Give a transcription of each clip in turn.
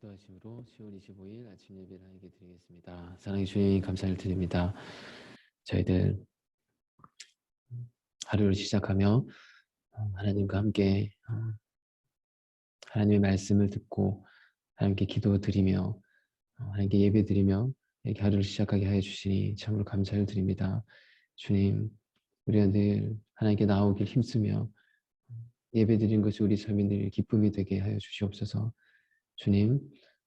기도하심으로 10월 25일 아침 예배를 하게 드리겠습니다. 사랑해 주님 감사를 드립니다. 저희들 하루를 시작하며 어, 하나님과 함께 어, 하나님의 말씀을 듣고 하나님께 기도 드리며 어, 하나님께 예배 드리며 이렇게 하루를 시작하게 하여 주시니 참으로 감사를 드립니다. 주님 우리가 늘 하나님께 나오길 힘쓰며 예배 드린 것이 우리 삶이 늘 기쁨이 되게 하여 주시옵소서. 주님,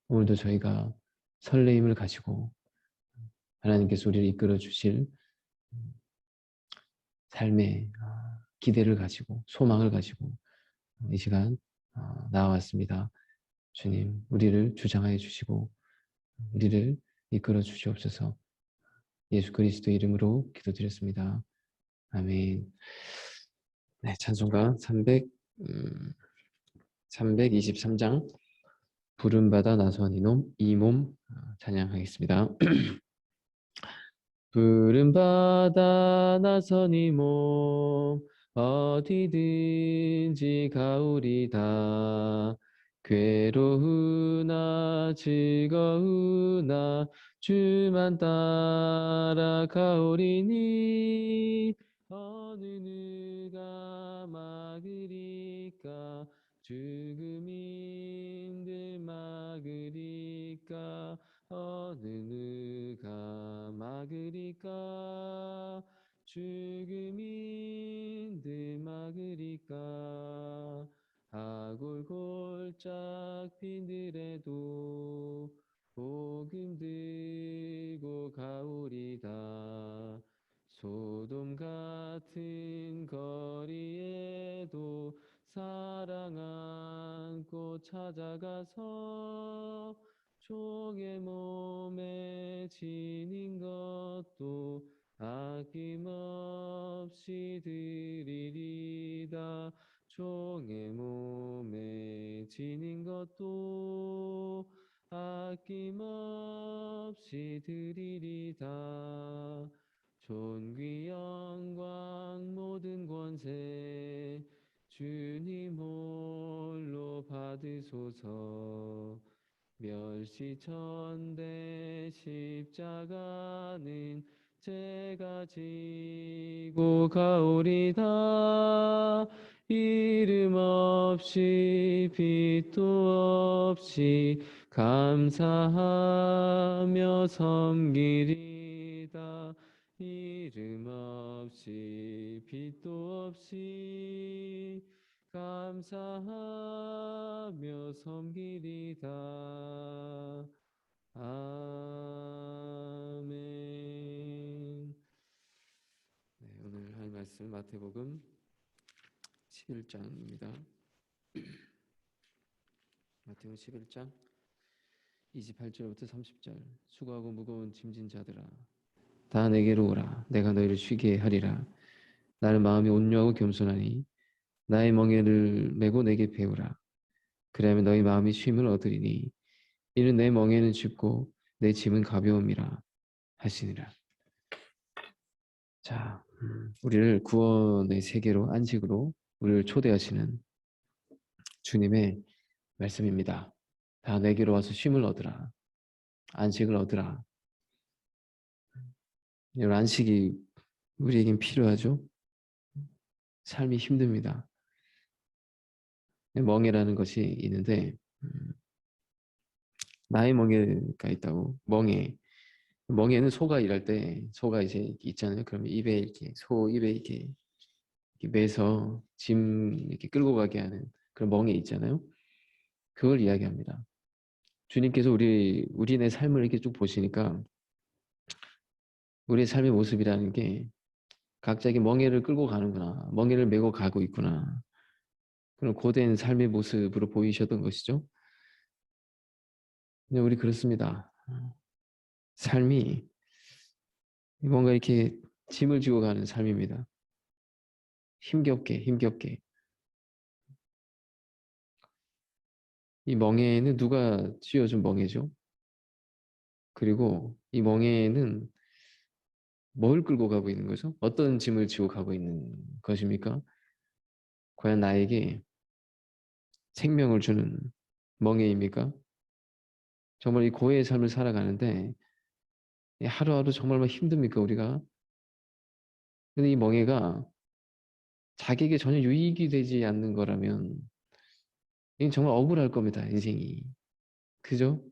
오늘도 저희가 설레임을 가지고 하나님께서 우리를 이끌어 주실 삶의 아, 기대를 가지고 소망을 가지고 이 시간 아, 나와왔습니다. 주님, 우리를 주장하여 주시고 우리를 이끌어 주시옵소서. 예수 그리스도 이름으로 기도드렸습니다. 아멘. 네, 찬송가 300 음, 323장 부름받아 나선 이놈 이 몸 찬양하겠습니다. 부름받아 나선 이 몸 어디든지 가오리다 괴로우나 즐거우나 주만 따라가오리니 어느 누가 막으리까 죽음인들 막으리까? 어느 누가 막으리까? 죽음인들 막으리까? 아골골짝 빈들에도 찾아가서 종의 몸 가오리다. 이름 없이 빛도 없이 감사하며 섬기리다. 이름 없이 빛도 없이 감사하며 섬기리다. 아멘 네, 오늘 할 말씀 마태복음 11장입니다. 마태복음 11장 28절부터 30절. 수고하고 무거운 짐진 자들아 다 내게로 오라. 내가 너희를 쉬게 하리라. 나는 마음이 온유하고 겸손하니 나의 멍에를 메고 내게 배우라. 그리하면 너희 마음이 쉼을 얻으리니 이는 내 멍에는 쉽고 내 짐은 가벼움이라 하시니라. 자 음, 우리를 구원의 세계로 안식으로 우리를 초대하시는 주님의 말씀입니다 다 내게로 와서 쉼을 얻으라 안식을 얻으라 여러분 안식이 우리에겐 필요하죠. 삶이 힘듭니다. 멍해라는 것이 있는데 음, 나의 멍해가 있다고 멍해 멍해는 소가 일할 때 소가 이제 있잖아요. 그러면 입에 이렇게 소 입에 이렇게, 이렇게 매서 짐 이렇게 끌고 가게 하는 그런 멍해 있잖아요. 그걸 이야기합니다. 주님께서 우리 우리네 삶을 이렇게 쭉 보시니까 우리의 삶의 모습이라는 게 각자에게 멍해를 끌고 가는구나. 멍해를 메고 가고 있구나. 그런 고된 삶의 모습으로 보이셨던 것이죠. 근데 우리 그렇습니다. 삶이 뭔가 이렇게 짐을 지고 가는 삶입니다. 힘겹게, 힘겹게. 이 멍해는 누가 쥐어준 멍해죠? 그리고 이 멍해는 뭘 끌고 가고 있는 거죠? 어떤 짐을 지고 가고 있는 것입니까? 과연 나에게 생명을 주는 멍해입니까? 정말 이 고해의 삶을 살아가는데 이 하루하루 정말 막 힘듭니까 우리가? 근데 이 멍해가 자기에게 전혀 유익이 되지 않는 거라면 이건 정말 억울할 겁니다 인생이. 그죠?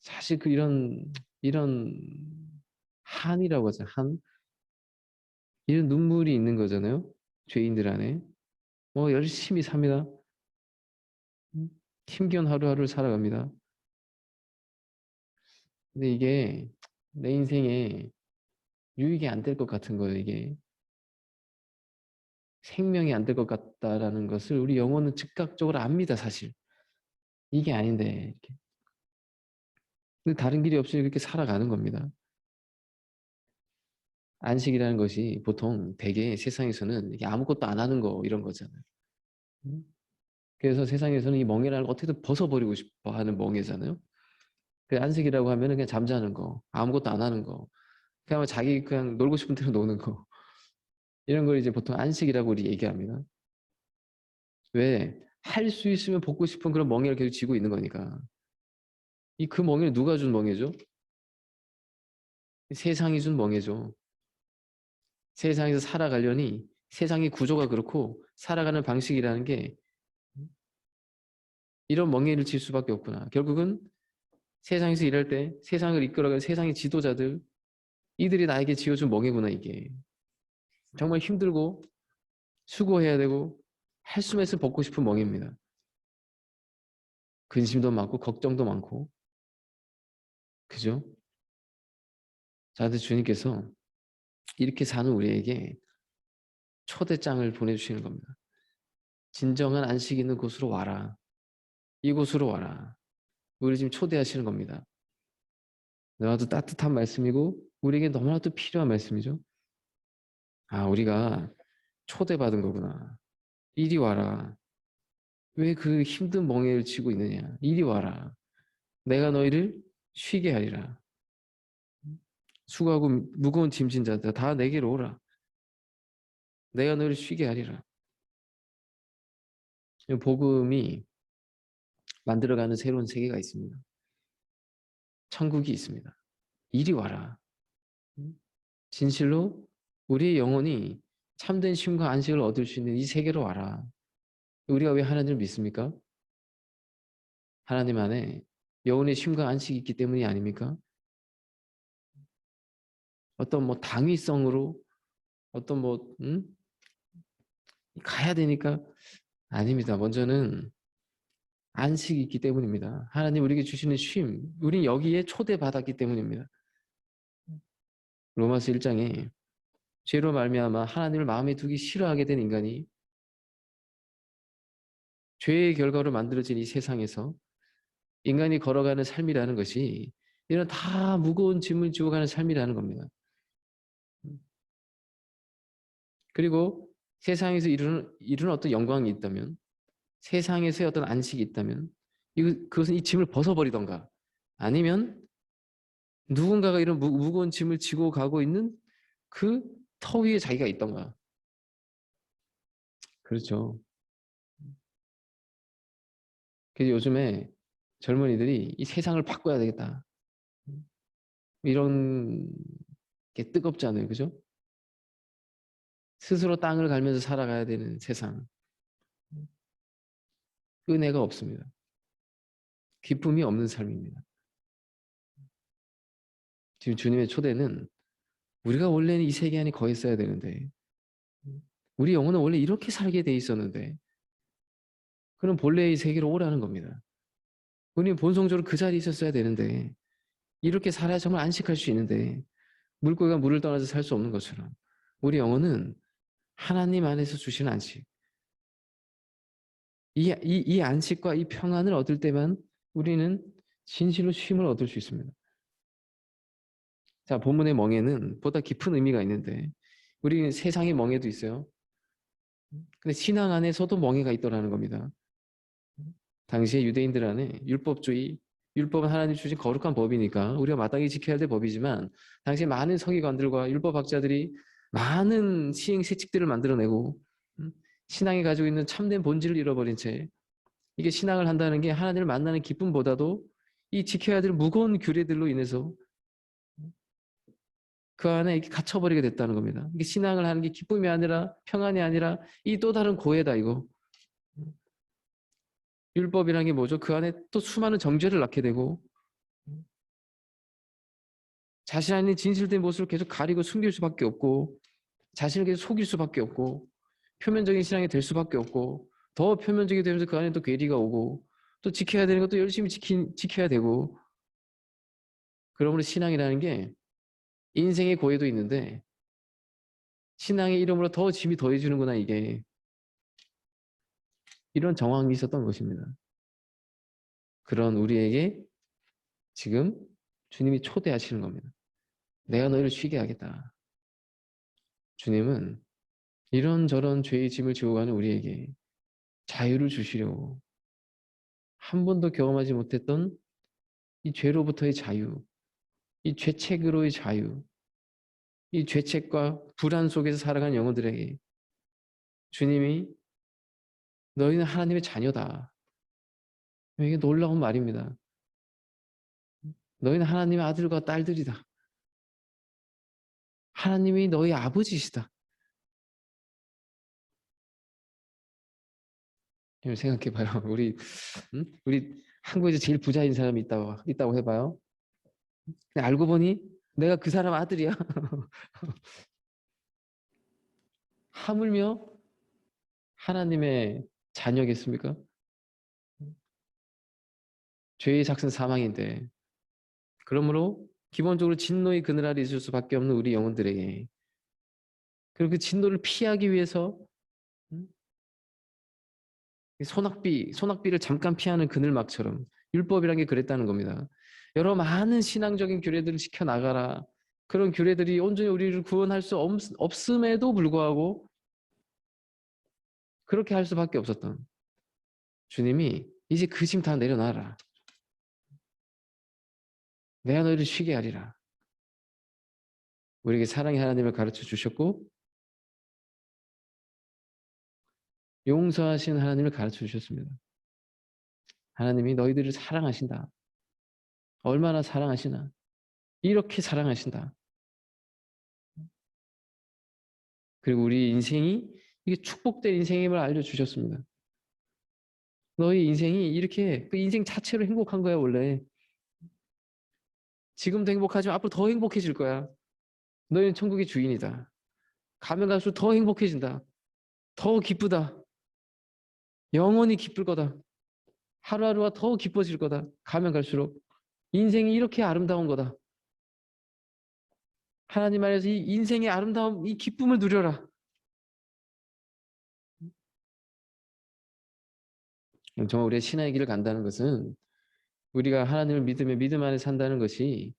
사실 그 이런 이런 한이라고 하죠 한? 이런 눈물이 있는 거잖아요 죄인들 안에. 뭐 열심히 삽니다. 음, 힘겨운 하루하루를 살아갑니다 근데 이게 내 인생에 유익이 안 될 것 같은 거예요 이게. 생명이 안 될 것 같다라는 것을 우리 영혼은 즉각적으로 압니다 사실. 이게 아닌데 이렇게. 근데 다른 길이 없이 이렇게 살아가는 겁니다. 안식이라는 것이 보통 대개 세상에서는 아무것도 안 하는 거 이런 거잖아요. 음? 그래서 세상에서는 이 멍해라는 걸 어떻게든 벗어버리고 싶어 하는 멍해잖아요 그 안식이라고 하면은 그냥 잠자는 거 아무것도 안 하는 거 그냥 자기 그냥 놀고 싶은 대로 노는 거 이런 걸 이제 보통 안식이라고 우리 얘기합니다. 왜? 할 수 있으면 벗고 싶은 그런 멍에를 계속 쥐고 있는 거니까. 이 그 멍에를 누가 준 멍에죠? 세상이 준 멍에죠. 세상에서 살아가려니 세상의 구조가 그렇고 살아가는 방식이라는 게 이런 멍에를 질 수밖에 없구나. 결국은 세상에서 일할 때 세상을 이끌어가는 세상의 지도자들 이들이 나에게 지어준 멍에구나 이게. 정말 힘들고 수고해야 되고 할 수만 있으면 벗고 싶은 멍입니다. 근심도 많고 걱정도 많고 그죠? 자, 근데 주님께서 이렇게 사는 우리에게 초대장을 보내주시는 겁니다. 진정한 안식 있는 곳으로 와라. 이곳으로 와라. 우리 지금 초대하시는 겁니다. 너와도 따뜻한 말씀이고 우리에게 너무나도 필요한 말씀이죠. 아, 우리가 초대받은 거구나. 이리 와라. 왜 그 힘든 멍에를 치고 있느냐. 이리 와라. 내가 너희를 쉬게 하리라. 수고하고 무거운 짐진 자들 다 내게로 오라. 내가 너희를 쉬게 하리라. 복음이 만들어가는 새로운 세계가 있습니다. 천국이 있습니다. 이리 와라. 진실로 우리의 영혼이 참된 쉼과 안식을 얻을 수 있는 이 세계로 와라. 우리가 왜 하나님을 믿습니까? 하나님 안에 영혼의 쉼과 안식이 있기 때문이 아닙니까? 어떤 뭐 당위성으로 어떤 뭐 음? 가야 되니까 아닙니다. 먼저는 안식이 있기 때문입니다. 하나님 우리에게 주시는 쉼, 우리 여기에 초대받았기 때문입니다. 로마서 1장에 죄로 말미암아 하나님을 마음에 두기 싫어하게 된 인간이 죄의 결과로 만들어진 이 세상에서 인간이 걸어가는 삶이라는 것이 이런 다 무거운 짐을 지고 가는 삶이라는 겁니다. 그리고 세상에서 이루는, 이루는 어떤 영광이 있다면 세상에서의 어떤 안식이 있다면 이거, 그것은 이 짐을 벗어버리던가 아니면 누군가가 이런 무, 무거운 짐을 지고 가고 있는 그 터 위에 자기가 있던가. 그렇죠. 그래서 요즘에 젊은이들이 이 세상을 바꿔야 되겠다. 이런 게 뜨겁지 않아요. 그죠? 스스로 땅을 갈면서 살아가야 되는 세상. 은혜가 없습니다. 기쁨이 없는 삶입니다. 지금 주님의 초대는 우리가 원래는 이 세계 안에 거해 있어야 되는데 우리 영혼은 원래 이렇게 살게 돼 있었는데 그럼 본래의 세계로 오라는 겁니다. 우리는 본성적으로 그 자리에 있었어야 되는데 이렇게 살아야 정말 안식할 수 있는데 물고기가 물을 떠나서 살 수 없는 것처럼 우리 영혼은 하나님 안에서 주시는 안식 이, 이, 이 안식과 이 평안을 얻을 때만 우리는 진실로 쉼을 얻을 수 있습니다. 자, 본문의 멍에는 보다 깊은 의미가 있는데 우리 세상의 멍에도 있어요. 근데 신앙 안에서도 멍에가 있더라는 겁니다. 당시에 유대인들 안에 율법주의, 율법은 하나님 주신 거룩한 법이니까 우리가 마땅히 지켜야 될 법이지만 당시 많은 서기관들과 율법학자들이 많은 시행 세칙들을 만들어내고 음, 신앙이 가지고 있는 참된 본질을 잃어버린 채 이게 신앙을 한다는 게 하나님을 만나는 기쁨보다도 이 지켜야 될 무거운 규례들로 인해서 그 안에 이렇게 갇혀버리게 됐다는 겁니다. 이게 신앙을 하는 게 기쁨이 아니라 평안이 아니라 이 또 다른 고해다 이거. 율법이라는 게 뭐죠? 그 안에 또 수많은 정죄를 낳게 되고 자신 안에 진실된 모습을 계속 가리고 숨길 수밖에 없고 자신을 계속 속일 수밖에 없고 표면적인 신앙이 될 수밖에 없고 더 표면적이 되면서 그 안에 또 괴리가 오고 또 지켜야 되는 것도 열심히 지키, 지켜야 되고 그러므로 신앙이라는 게 인생의 고해도 있는데 신앙의 이름으로 더 짐이 더해주는구나 이게 이런 정황이 있었던 것입니다. 그런 우리에게 지금 주님이 초대하시는 겁니다. 내가 너희를 쉬게 하겠다. 주님은 이런저런 죄의 짐을 지고 가는 우리에게 자유를 주시려고 한 번도 경험하지 못했던 이 죄로부터의 자유, 이 죄책으로의 자유, 이 죄책과 불안 속에서 살아가는 영혼들에게 주님이 너희는 하나님의 자녀다. 이게 놀라운 말입니다. 너희는 하나님의 아들과 딸들이다. 하나님이 너희 아버지시다. 생각해봐요. 우리 응? 우리 한국에서 제일 부자인 사람이 있다고 있다고 해봐요. 알고 보니 내가 그 사람 아들이야. 하물며 하나님의 자녀겠습니까? 죄의 작은 사망인데 그러므로 기본적으로 진노의 그늘 아래 있을 수밖에 없는 우리 영혼들에게 그리고 그 진노를 피하기 위해서 소낙비, 소낙비를 잠깐 피하는 그늘막처럼 율법이란 게 그랬다는 겁니다. 여러 많은 신앙적인 규례들을 지켜 나가라. 그런 규례들이 온전히 우리를 구원할 수 없, 없음에도 불구하고 그렇게 할 수밖에 없었던 주님이 이제 그 짐 다 내려놔라. 내가 너희를 쉬게 하리라. 우리에게 사랑의 하나님을 가르쳐 주셨고 용서하신 하나님을 가르쳐 주셨습니다. 하나님이 너희들을 사랑하신다. 얼마나 사랑하시나. 이렇게 사랑하신다. 그리고 우리 인생이 이게 축복된 인생임을 알려주셨습니다. 너희 인생이 이렇게 그 인생 자체로 행복한 거야 원래. 지금도 행복하지만 앞으로 더 행복해질 거야. 너희는 천국의 주인이다. 가면 갈수록 더 행복해진다. 더 기쁘다. 영원히 기쁠 거다. 하루하루가 더 기뻐질 거다. 가면 갈수록. 인생이 이렇게 아름다운 거다. 하나님 안에서 이 인생의 아름다움, 이 기쁨을 누려라. 정말 우리의 신앙의 길을 간다는 것은 우리가 하나님을 믿으며 믿음 안에 산다는 것이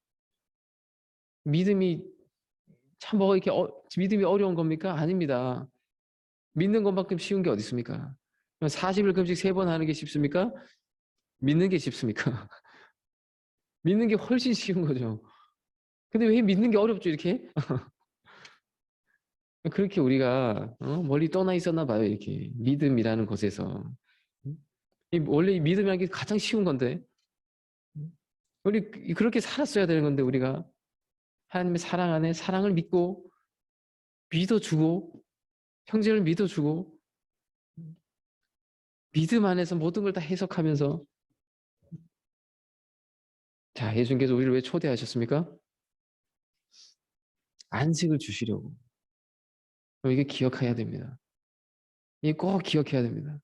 믿음이 참뭐 이렇게 어, 믿음이 어려운 겁니까? 아닙니다. 믿는 것만큼 쉬운 게 어디 있습니까? 40일 금식 세 번 하는 게 쉽습니까? 믿는 게 쉽습니까? 믿는 게 훨씬 쉬운 거죠. 근데 왜 믿는 게 어렵죠, 이렇게? 그렇게 우리가 어? 멀리 떠나 있었나 봐요, 이렇게. 믿음이라는 것에서. 이 원래 이 믿음이라는 게 가장 쉬운 건데. 우리 그렇게 살았어야 되는 건데, 우리가. 하나님의 사랑 안에 사랑을 믿고, 믿어주고, 형제를 믿어주고, 믿음 안에서 모든 걸 다 해석하면서 자, 예수님께서 우리를 왜 초대하셨습니까? 안식을 주시려고. 이게 기억해야 됩니다. 이게 꼭 기억해야 됩니다.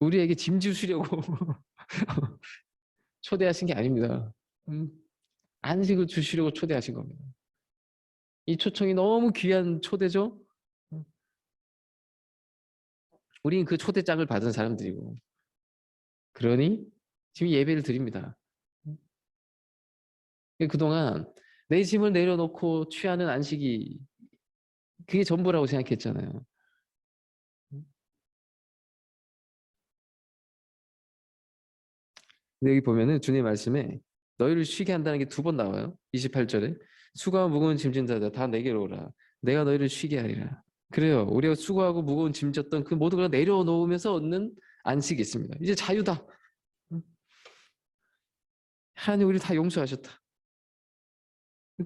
우리에게 짐 주시려고 초대하신 게 아닙니다. 음, 안식을 주시려고 초대하신 겁니다. 이 초청이 너무 귀한 초대죠? 우리는 그 초대장을 받은 사람들이고 그러니 지금 예배를 드립니다. 그동안 내 짐을 내려놓고 취하는 안식이 그게 전부라고 생각했잖아요. 근데 여기 보면은 주님 말씀에 너희를 쉬게 한다는 게 두 번 나와요. 28절에 수고와 무거운 짐진 자들 다 내게로 오라. 내가 너희를 쉬게 하리라. 그래요. 우리가 수고하고 무거운 짐 졌던 그 모든 걸 내려놓으면서 얻는 안식이 있습니다. 이제 자유다. 하나님 우리 다 용서하셨다.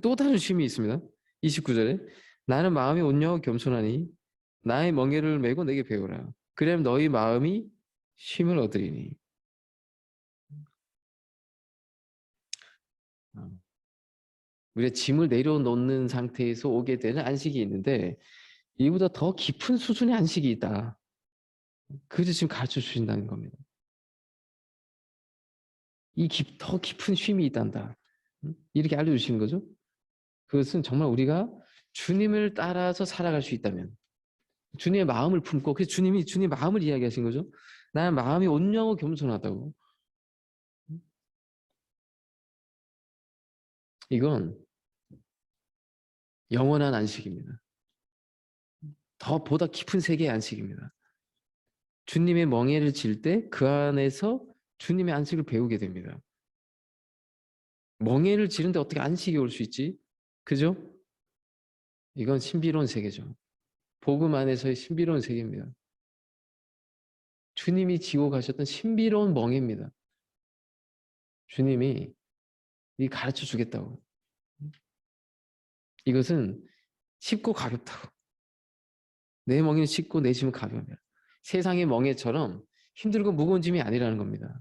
또 다른 쉼이 있습니다. 29절에 나는 마음이 온유하고 겸손하니 나의 멍에를 메고 내게 배우라. 그럼 너희 마음이 쉼을 얻으리니. 어. 우리가 짐을 내려놓는 상태에서 오게 되는 안식이 있는데 이보다 더 깊은 수준의 안식이 있다. 그것을 지금 가르쳐 주신다는 겁니다. 이더 깊은 쉼이 있단다. 이렇게 알려주시는 거죠. 그것은 정말 우리가 주님을 따라서 살아갈 수 있다면 주님의 마음을 품고 그래서 주님이 주님 마음을 이야기하신 거죠. 나는 마음이 온유하고 겸손하다고. 이건 영원한 안식입니다. 더 보다 깊은 세계의 안식입니다. 주님의 멍에를 질 때 그 안에서 주님의 안식을 배우게 됩니다. 멍에를 지는데 어떻게 안식이 올 수 있지? 그죠? 이건 신비로운 세계죠. 복음 안에서의 신비로운 세계입니다. 주님이 지고 가셨던 신비로운 멍에입니다. 주님이 이 가르쳐 주겠다고. 이것은 쉽고 가볍다고. 내 멍에는 쉽고 내 짐은 가벼워요. 세상의 멍에처럼 힘들고 무거운 짐이 아니라는 겁니다.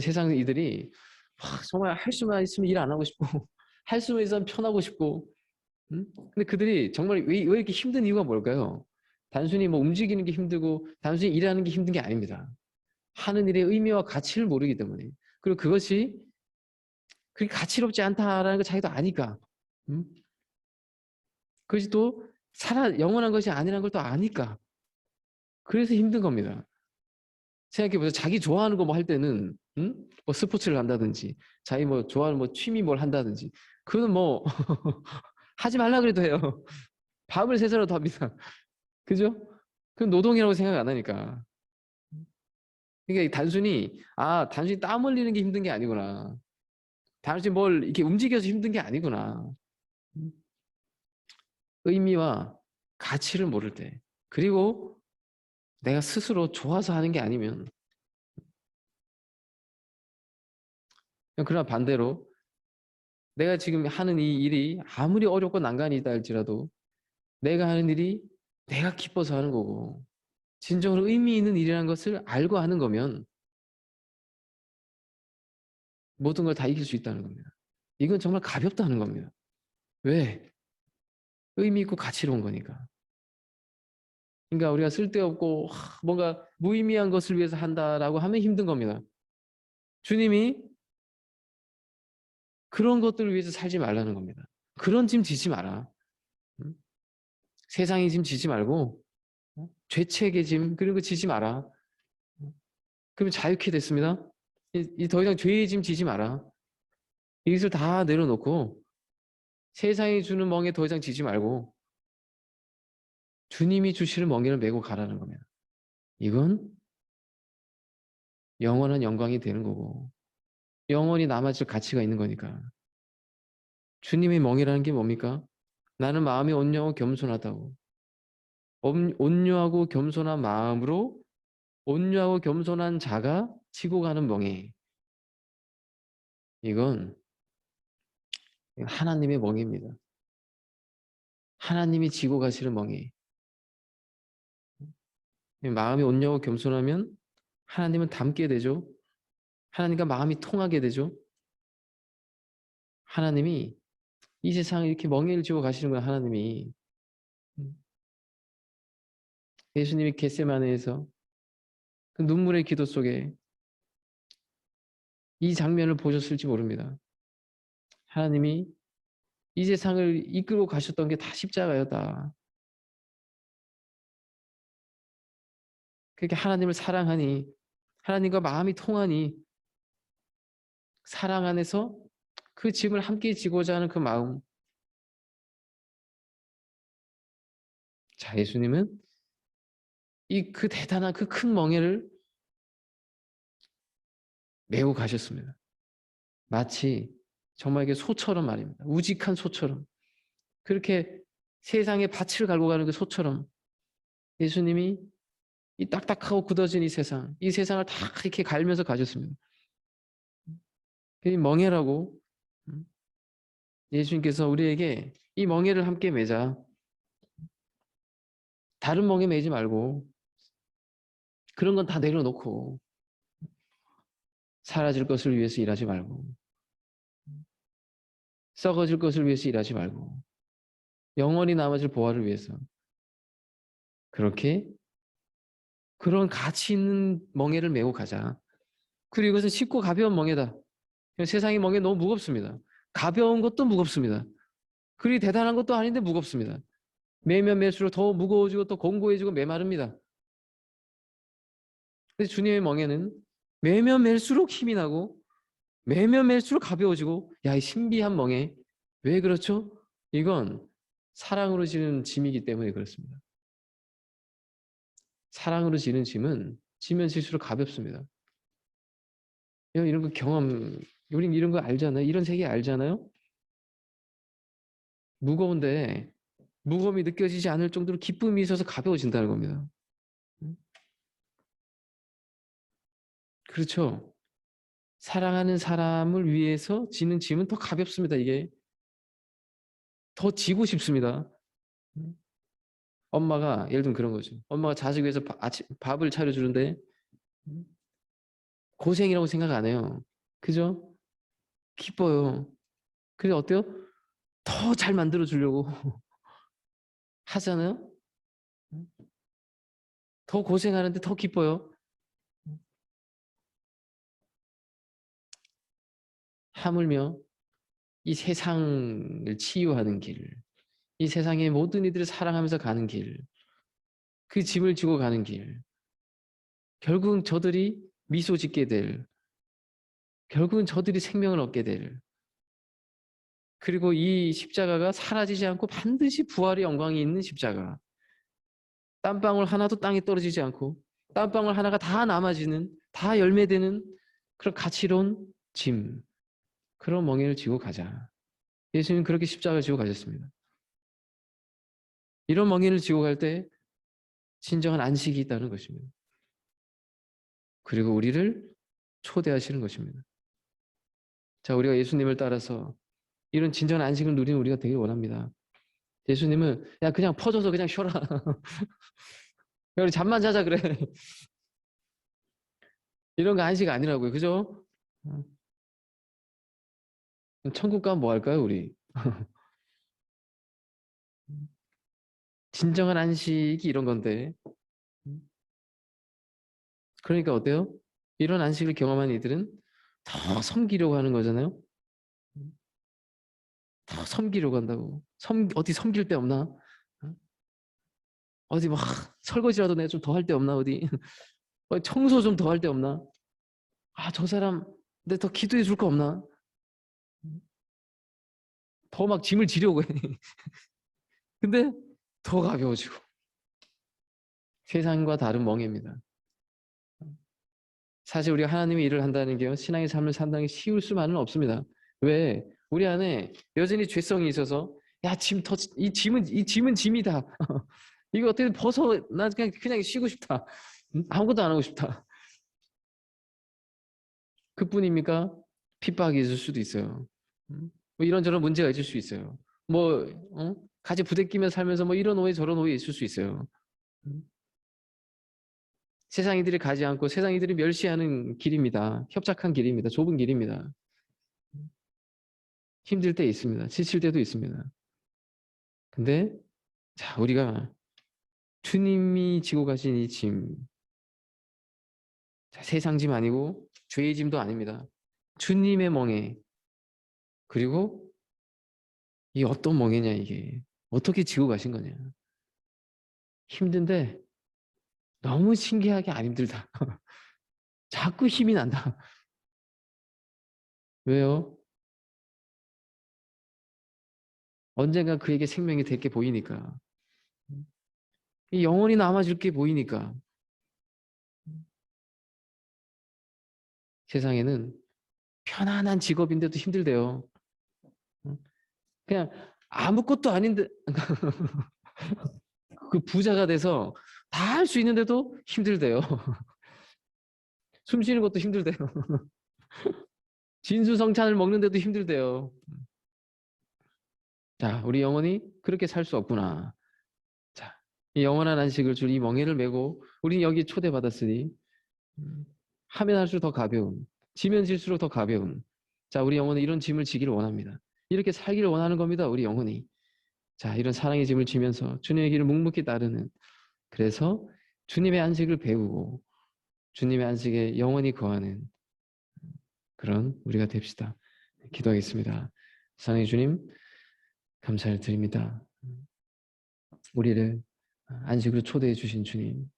세상 이들이 정말 할 수만 있으면 일 안 하고 싶고 할 수만 있으면 편하고 싶고 근데 그들이 정말 왜, 왜 이렇게 힘든 이유가 뭘까요? 단순히 뭐 움직이는 게 힘들고 단순히 일하는 게 힘든 게 아닙니다. 하는 일의 의미와 가치를 모르기 때문에 그리고 그것이 그렇게 가치롭지 않다라는 걸 자기도 아니까 음? 그것이 또 살아 영원한 것이 아니라는 걸 또 아니까 그래서 힘든 겁니다. 생각해보세요. 자기 좋아하는 거 뭐 할 때는 음? 뭐 스포츠를 한다든지 자기 뭐 좋아하는 뭐 취미 뭘 한다든지 그거는 뭐 하지 말라 그래도 해요. 밥을 세서라도 합니다. 그죠? 그건 노동이라고 생각 안 하니까. 그러니까 단순히 아 단순히 땀 흘리는 게 힘든 게 아니구나. 단순히 뭘 이렇게 움직여서 힘든 게 아니구나. 의미와 가치를 모를 때 그리고 내가 스스로 좋아서 하는 게 아니면 그러나 반대로 내가 지금 하는 이 일이 아무리 어렵고 난간이 있다 할지라도 내가 하는 일이 내가 기뻐서 하는 거고 진정으로 의미 있는 일이라는 것을 알고 하는 거면 모든 걸 다 이길 수 있다는 겁니다. 이건 정말 가볍다는 겁니다. 왜? 의미 있고 가치로운 거니까. 그러니까 우리가 쓸데없고 뭔가 무의미한 것을 위해서 한다라고 하면 힘든 겁니다. 주님이 그런 것들을 위해서 살지 말라는 겁니다. 그런 짐 지지 마라. 세상의 짐 지지 말고 어? 죄책의 짐 그런 거 지지 마라. 그러면 자유케 됐습니다. 더 이상 죄의 짐 지지 마라. 이것을 다 내려놓고 세상이 주는 멍에 더 이상 지지 말고 주님이 주시는 멍에를 메고 가라는 겁니다. 이건 영원한 영광이 되는 거고 영원히 남아질 가치가 있는 거니까. 주님의 멍이라는 게 뭡니까? 나는 마음이 온유하고 겸손하다고. 온유하고 겸손한 마음으로 온유하고 겸손한 자가 지고 가는 멍에. 이건 하나님의 멍입니다. 하나님이 지고 가시는 멍에. 마음이 온유하고 겸손하면 하나님은 닮게 되죠. 하나님과 마음이 통하게 되죠. 하나님이 이 세상을 이렇게 멍에를 지고 가시는 거야 하나님이. 예수님이 겟세마네에서 그 눈물의 기도 속에 이 장면을 보셨을지 모릅니다. 하나님이 이 세상을 이끌고 가셨던 게 다 십자가였다. 그렇게 하나님을 사랑하니 하나님과 마음이 통하니 사랑 안에서 그 짐을 함께 지고자 하는 그 마음. 자, 예수님은 이 그 대단한 그 큰 멍에를 메고 가셨습니다. 마치 정말 이게 소처럼 말입니다. 우직한 소처럼. 그렇게 세상에 밭을 갈고 가는 그 소처럼 예수님이 이 딱딱하고 굳어진 이 세상, 이 세상을 다 이렇게 갈면서 가셨습니다. 이 멍해라고 음, 예수님께서 우리에게 이 멍해를 함께 매자. 다른 멍해 매지 말고 그런 건 다 내려놓고 사라질 것을 위해서 일하지 말고 썩어질 것을 위해서 일하지 말고 영원히 남아질 보화를 위해서 그렇게 그런 가치 있는 멍에를 메고 가자. 그리고 이것은 쉽고 가벼운 멍에다. 세상의 멍에 너무 무겁습니다. 가벼운 것도 무겁습니다. 그리 대단한 것도 아닌데 무겁습니다. 매면 매수로 더 무거워지고 또 공고해지고 메마릅니다. 그래서 주님의 멍에는 매면 맬수록 힘이 나고 매면 맬수록 가벼워지고 야 이 신비한 멍에 왜 그렇죠? 이건 사랑으로 지는 짐이기 때문에 그렇습니다. 사랑으로 지는 짐은 지면 질수록 가볍습니다. 여러분 이런 거 경험, 우린 이런 거 알잖아요. 이런 세계 알잖아요. 무거운데 무거움이 느껴지지 않을 정도로 기쁨이 있어서 가벼워진다는 겁니다. 그렇죠. 사랑하는 사람을 위해서 지는 짐은 더 가볍습니다. 이게 더 지고 싶습니다. 엄마가 예를 들면 그런 거죠. 엄마가 자식 위해서 밥을 차려주는데 고생이라고 생각 안 해요. 그죠? 기뻐요. 그래 어때요? 더 잘 만들어 주려고 하잖아요. 더 고생하는데 더 기뻐요. 하물며 이 세상을 치유하는 길, 이 세상의 모든 이들을 사랑하면서 가는 길, 그 짐을 지고 가는 길, 결국은 저들이 미소 짓게 될, 결국은 저들이 생명을 얻게 될, 그리고 이 십자가가 사라지지 않고 반드시 부활의 영광이 있는 십자가. 땀방울 하나도 땅에 떨어지지 않고 땀방울 하나가 다 남아지는, 다 열매되는 그런 가치로운 짐, 그런 멍에를 지고 가자. 예수님은 그렇게 십자가를 지고 가셨습니다. 이런 멍에를 지고 갈 때 진정한 안식이 있다는 것입니다. 그리고 우리를 초대하시는 것입니다. 자, 우리가 예수님을 따라서 이런 진정한 안식을 누리는 우리가 되길 원합니다. 예수님은 야 그냥 퍼져서 그냥 쉬어라. 우리 잠만 자자 그래. 이런 거 안식 아니라고요. 그죠? 천국 가면 뭐 할까요, 우리? 진정한 안식이 이런 건데. 그러니까 어때요? 이런 안식을 경험한 이들은 더 섬기려고 하는 거잖아요. 더 섬기려고 한다고. 섬, 어디 섬길 데 없나? 어? 어디 막 설거지라도 내가 좀 더 할 데 없나? 어디 청소 좀 더 할 데 없나? 아, 저 사람 내 더 기도해 줄 거 없나? 더 막 짐을 지려고 해. 근데 더 가벼워지고. 세상과 다른 멍해입니다. 사실 우리가 하나님의 일을 한다는 게요. 신앙의 삶을 산다는 게 쉬울 수만은 없습니다. 왜? 우리 안에 여전히 죄성이 있어서 야, 짐 더, 이 짐은, 이 짐은 짐이다. 이거 어떻게 벗어, 나 그냥, 그냥 쉬고 싶다. 음? 아무것도 안 하고 싶다. 그 뿐입니까? 핍박이 있을 수도 있어요. 음? 뭐 이런저런 문제가 있을 수 있어요. 뭐, 어? 가지 부대끼며 살면서 뭐 이런 오해 저런 오해 있을 수 있어요. 음? 세상 이들이 가지 않고 세상 이들이 멸시하는 길입니다. 협착한 길입니다. 좁은 길입니다. 힘들 때 있습니다. 지칠 때도 있습니다. 근데 자 우리가 주님이 지고 가신 이 짐, 자, 세상 짐 아니고 죄의 짐도 아닙니다. 주님의 멍에 그리고 이 어떤 멍에냐 이게 어떻게 지고 가신 거냐 힘든데 너무 신기하게 안 힘들다. 자꾸 힘이 난다. 왜요? 언젠가 그에게 생명이 될 게 보이니까. 이 영원히 남아줄 게 보이니까. 세상에는 편안한 직업인데도 힘들대요. 그냥 아무것도 아닌데 그 부자가 돼서 다 할 수 있는데도 힘들대요. 숨 쉬는 것도 힘들대요. 진수성찬을 먹는데도 힘들대요. 자, 우리 영혼이 그렇게 살 수 없구나. 자, 이 영원한 안식을 줄 이 멍에를 메고 우리 여기 초대받았으니 음, 하면 할수록 더 가벼운, 지면 질수록 더 가벼운. 자, 우리 영혼은 이런 짐을 지기를 원합니다. 이렇게 살기를 원하는 겁니다. 우리 영혼이. 자, 이런 사랑의 짐을 지면서 주님의 길을 묵묵히 따르는 그래서 주님의 안식을 배우고 주님의 안식에 영원히 거하는 그런 우리가 됩시다. 기도하겠습니다. 사랑의 주님, 감사를 드립니다. 우리를 안식으로 초대해 주신 주님,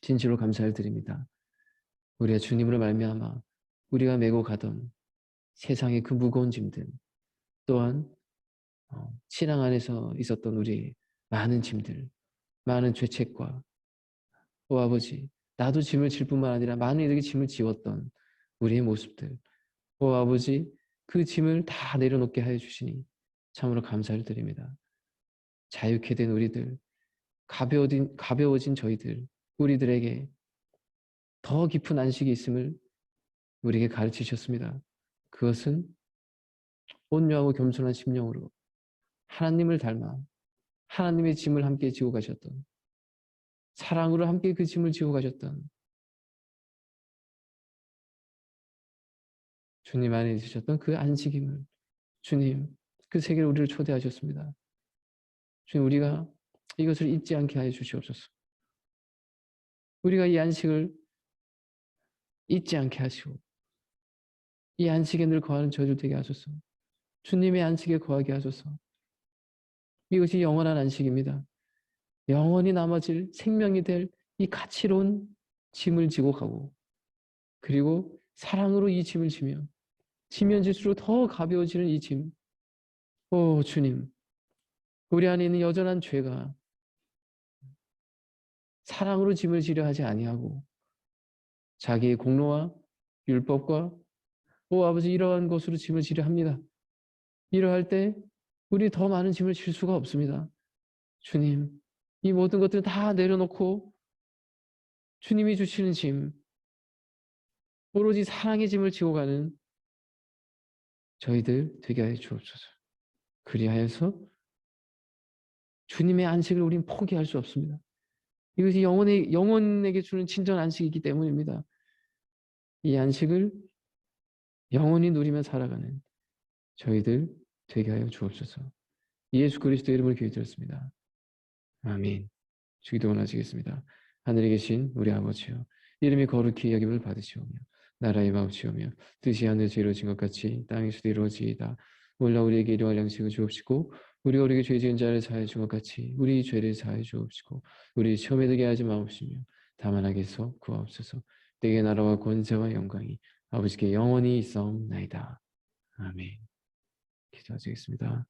진실로 감사를 드립니다. 우리가 주님으로 말미암아 우리가 메고 가던 세상의 그 무거운 짐들, 또한 어, 신앙 안에서 있었던 우리 많은 짐들, 많은 죄책과 오 아버지, 나도 짐을 질 뿐만 아니라 많은 이들에게 짐을 지웠던 우리의 모습들, 오 아버지, 그 짐을 다 내려놓게 하여 주시니 참으로 감사를 드립니다. 자유케 된 우리들, 가벼워진, 가벼워진 저희들, 우리들에게 더 깊은 안식이 있음을 우리에게 가르치셨습니다. 그것은 온유하고 겸손한 심령으로 하나님을 닮아 하나님의 짐을 함께 지고 가셨던 사랑으로 함께 그 짐을 지고 가셨던 주님 안에 있으셨던 그 안식임을 주님 그 세계를 우리를 초대하셨습니다. 주님 우리가 이것을 잊지 않게 하여 주시옵소서. 우리가 이 안식을 잊지 않게 하시고 이 안식에 늘 거하는 저들 되게 하소서. 주님의 안식에 거하게 하소서. 이것이 영원한 안식입니다. 영원히 남아질 생명이 될 이 가치로운 짐을 지고 가고 그리고 사랑으로 이 짐을 지며 지면 질수록 더 가벼워지는 이 짐. 오 주님 우리 안에 있는 여전한 죄가 사랑으로 짐을 지려 하지 아니하고 자기의 공로와 율법과 오 아버지 이러한 것으로 짐을 지려 합니다. 이러할 때 우리 더 많은 짐을 질 수가 없습니다. 주님 이 모든 것들을 다 내려놓고 주님이 주시는 짐 오로지 사랑의 짐을 지고 가는 저희들 되게 하여 주옵소서. 그리하여서 주님의 안식을 우리는 포기할 수 없습니다. 이것이 영혼의, 영혼에게 주는 친전 안식이기 때문입니다. 이 안식을 영원히 누리며 살아가는 저희들 되게 하여 주옵소서. 예수 그리스도 이름을 기도드렸습니다. 아멘. 주기도 원 하시겠습니다. 하늘에 계신 우리 아버지여 이름이 거룩히 여김을 받으시오며 나라의 마음치오며 뜻이 하늘에서 이루어진 것 같이 땅에서도 이루어지이다. 몰라 우리에게 일용할 양식을 주옵시고 우리가 우리에게 죄 지은 자를 사해 준것 같이 우리 죄를 사해 주옵시고 우리 시험에 들게 하지 마옵시며 다만 하게서 구하옵소서 내게 나라와 권세와 영광이 아버지께 영원히 있사옵나이다. 아멘 기도하시겠습니다.